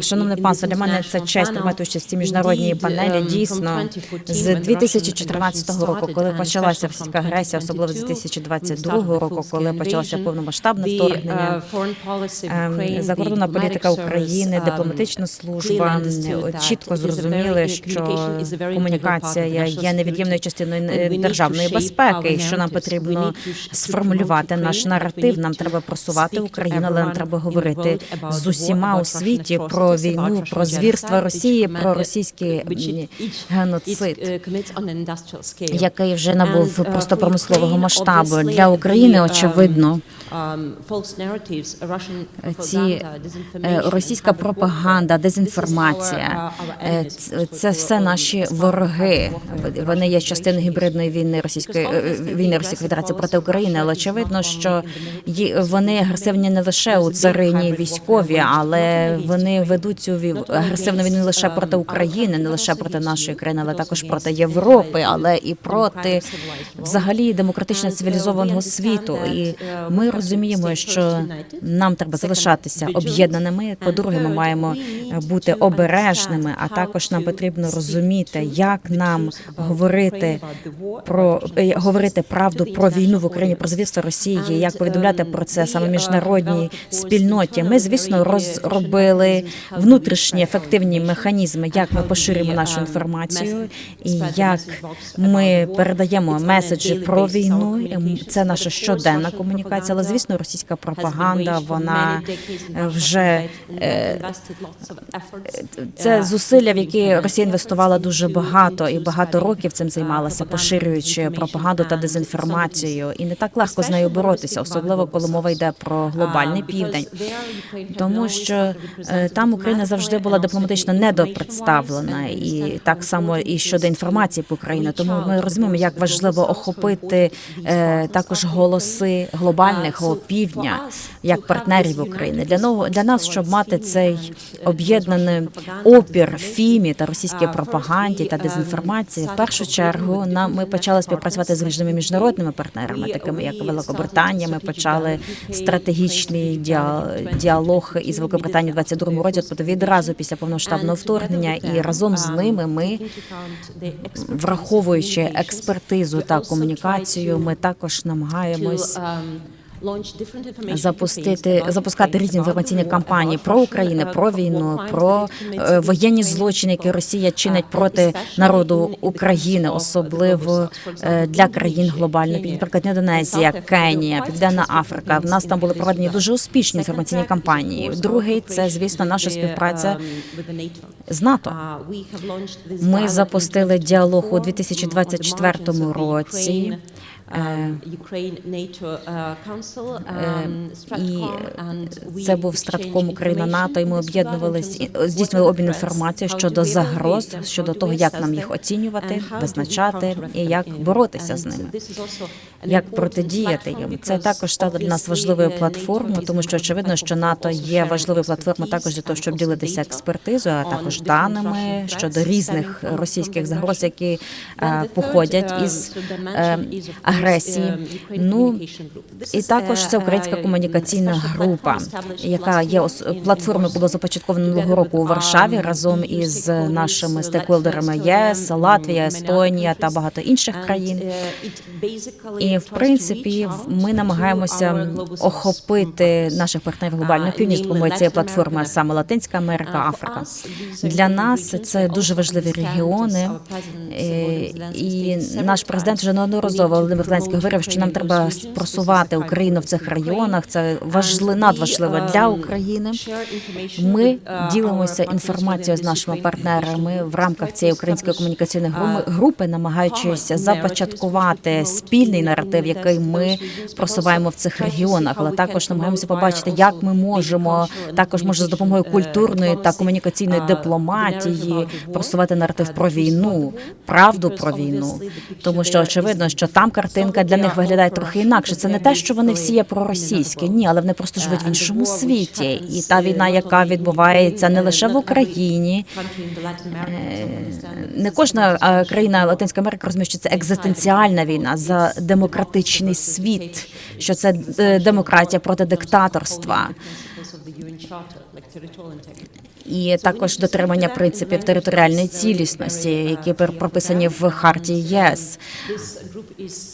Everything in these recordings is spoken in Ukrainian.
Шановне панство, для мене це честь приймати участь в цій міжнародній панелі. Дійсно, з 2014 року, коли почалася російська агресія, особливо з 2022 року, коли почалося повномасштабне вторгнення. ем, Закордонна політика України, дипломатична служба чітко зрозуміли, що комунікація є невід'ємною частиною державної безпеки, і що нам потрібно сформулювати наш наратив. Нам треба просувати Україну, але нам треба говорити з усіма у світі про війну, про звірства Росії, про російський м, геноцид, який вже набув просто промислового масштабу для України. Очевидно, ці е, російська пропаганда, дезінформація е, це все наші вороги. Вони є частиною гібридної війни Російської е, війни Російської Федерації проти України. Але очевидно, що вони агресивні не лише у царині військові, але вони ведуть цю ві- агресивну війну не лише проти України, не лише проти нашої країни, але також проти Європи, але і проти взагалі демократично цивілізованого світу. І ми розуміємо, що нам треба залишатися об'єднаними. По-друге, ми маємо бути обережними, а також нам потрібно розуміти, як нам говорити про е, говорити правду про війну в Україні, про звірство Росії, як повідомляти про це саме міжнародній спільноті. Ми, звісно, розробили внутрішні ефективні механізми, як ми поширюємо нашу інформацію і як ми передаємо меседжі про війну. Це наша щоденна комунікація. Але звісно, російська пропаганда вона вже е, це зусилля, в які Росія інвестувала дуже багато і багато років цим займалася, поширюючи пропаганду та дезінформацію. І не так легко з нею боротися, особливо коли мова йде про глобальний південь. Тому що е, там Україна завжди була дипломатично недопредставлена, і так само і щодо інформації по Україні. Тому ми розуміємо, як важливо охопити е, також голоси глобального півдня як партнерів України. Для нового для нас, щоб мати цей об'єднаний опір фімі та російській пропаганді та дезінформації, в першу чергу нам ми почали співпрацювати з різними міжнародними партнерами, такими як Великобританія. Ми почали стратегічний діа- діалог із Великобританією в 22-му році, відразу після повноштабного вторгнення, і разом з ними ми враховуючи експертизу та комунікацію, ми також намагаємось запустити запускати різні інформаційні кампанії про Україну, про війну, про е, воєнні злочини, які Росія чинить проти народу України, особливо е, для країн глобально, наприклад, Індонезія, Кенія, Південна Африка. В нас там були проведені дуже успішні інформаційні кампанії. Другий це звісно наша співпраця з НАТО. Ми запустили діалог у 2024 році. Е, І це був стратком Україна НАТО. І ми об'єднувались і здійснювали обмін інформацією щодо загроз, щодо того, як нам їх оцінювати, визначати і як боротися з ними. Як протидіяти їм? Це також стало для нас важливою платформою, тому що очевидно, що НАТО є важливою платформою також для того, щоб ділитися експертизою, а також даними щодо різних російських загроз, які е, походять із е, агресії. Ну і також це українська комунікаційна група, яка є платформою було започатковано минулого року у Варшаві разом із нашими стейкхолдерами ЄС, Латвія, Естонія та багато інших країн. І в принципі, ми намагаємося охопити наших партнерів глобального північ допомогою цієї платформи, саме Латинська Америка, Африка. Для нас це дуже важливі регіони. Е, І наш президент вже неодноразово Володимир Зеленський говорив, що нам треба просувати Україну в цих районах. Це важливо, надважливо для України. Ми ділимося інформацією з нашими партнерами в рамках цієї української комунікаційної гру- групи, намагаючись започаткувати спільний наратив, який ми просуваємо в цих регіонах, але також намагаємося побачити, як ми можемо також може з допомогою культурної та комунікаційної дипломатії просувати наратив про війну, правду про війну, тому що очевидно, що там картинка для них виглядає трохи інакше. Це не те, що вони всі є проросійські, ні, але вони просто живуть в іншому світі, і та війна, яка відбувається не лише в Україні, е, не кожна е, країна Латинської Америки розуміє, що це екзистенціальна війна за демократичний світ, що це е, демократія проти диктаторства. і також дотримання принципів територіальної цілісності, які прописані в харті ЄС.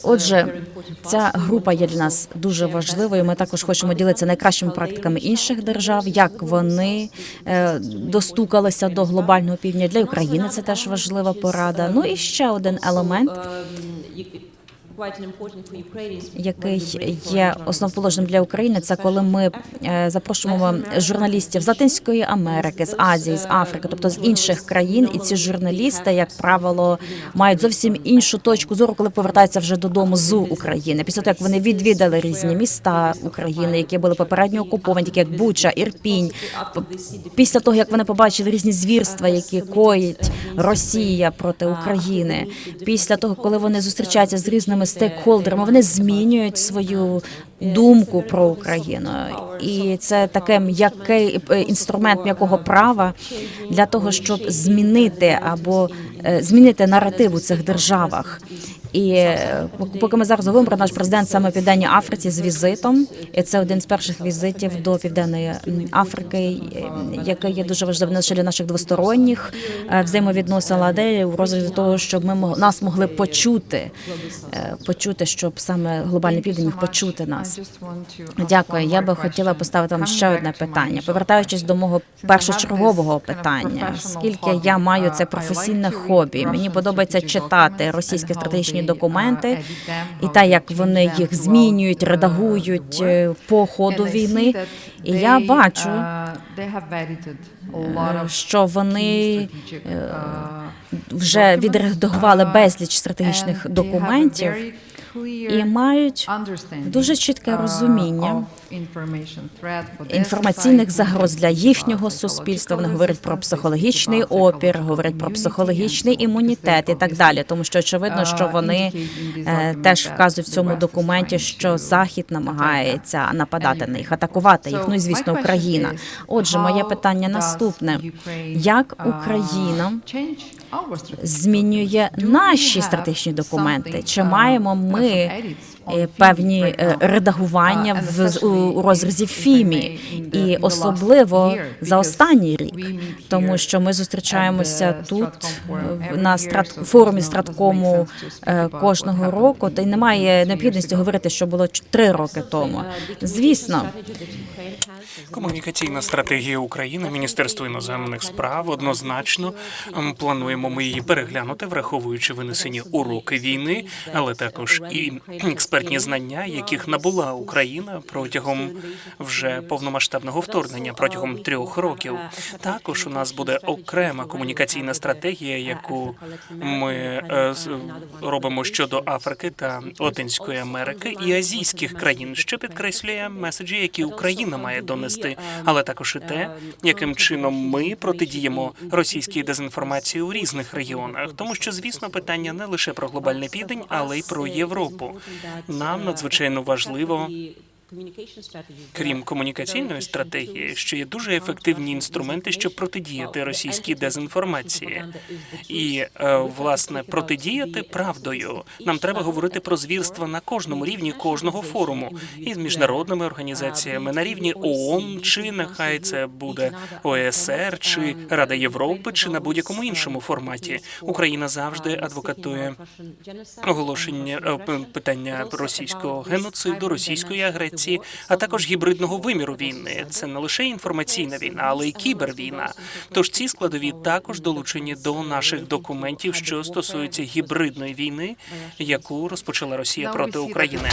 Отже, ця група є для нас дуже важливою. Ми також хочемо ділитися найкращими практиками інших держав, як вони е, достукалися до глобального півдня для України. Це теж важлива порада. Ну і ще один елемент. Який є основоположним для України, це коли ми е, запрошуємо журналістів з Латинської Америки, з Азії, з Африки, тобто з інших країн, і ці журналісти, як правило, мають зовсім іншу точку зору, коли повертаються вже додому з України. Після того, як вони відвідали різні міста України, які були попередньо окуповані, такі як Буча, Ірпінь. Після того, як вони побачили різні звірства, які коїть Росія проти України, після того, коли вони зустрічаються з різними стейкхолдерами, вони змінюють свою думку про Україну, і це таке м'який е, інструмент м'якого права для того, щоб змінити або е, змінити наратив у цих державах. І е, поки ми зараз говоримо про наш президент саме в Південній Африці з візитом, і це один з перших візитів до Південної Африки, який є дуже важливим лише для наших двосторонніх взаємовідносин, але у розгляді того, щоб ми нас могли почути, почути, щоб саме глобальний південь міг почути нас. Дякую. Я би хотіла поставити вам ще одне питання. Повертаючись до мого першочергового питання, оскільки я маю це професійне хобі, мені подобається читати російські стратегічні документи і те, як вони їх змінюють, редагують е, по ходу війни. І я бачу, е, що вони е, вже відредагували безліч стратегічних документів і мають дуже чітке розуміння інформаційних загроз для їхнього суспільства. Вони говорять про психологічний опір, говорять про психологічний імунітет і так далі. Тому що очевидно, що вони е, теж вказують в цьому документі, що Захід намагається нападати на їх, атакувати їх. Ну і звісно, Україна. Отже, моє питання наступне: як Україна змінює наші стратегічні документи? Чи маємо ми е, певні е, редагування в у розрізі ФІМІ, і особливо за останній рік, тому що ми зустрічаємося тут на страт форумі страткому е, кожного року. Та й немає необхідності говорити, що було три роки тому. Звісно, Комунікаційна стратегія України, Міністерство іноземних справ однозначно плануємо ми її переглянути, враховуючи винесені уроки війни, але також і експертні знання, яких набула Україна протягом вже повномасштабного вторгнення протягом трьох років. Також у нас буде окрема комунікаційна стратегія, яку ми е, робимо щодо Африки та Латинської Америки і азійських країн, що підкреслює меседжі, які Україна має донести, але також і те, яким чином ми протидіємо російській дезінформації у різних регіонах, тому що звісно питання не лише про глобальний південь, але й про Європу. Нам надзвичайно важливо. Крім комунікаційної стратегії, що є дуже ефективні інструменти, щоб протидіяти російській дезінформації, і е, власне протидіяти правдою. Нам треба говорити про звірства на кожному рівні кожного форуму і з міжнародними організаціями на рівні ООН, чи нехай це буде ОСР, чи Рада Європи, чи на будь-якому іншому форматі. Україна завжди адвокатує оголошення е, питання російського геноциду, російської агресії, а також гібридного виміру війни. Це не лише інформаційна війна, але й кібервійна. Тож ці складові також долучені до наших документів, що стосуються гібридної війни, яку розпочала Росія проти України.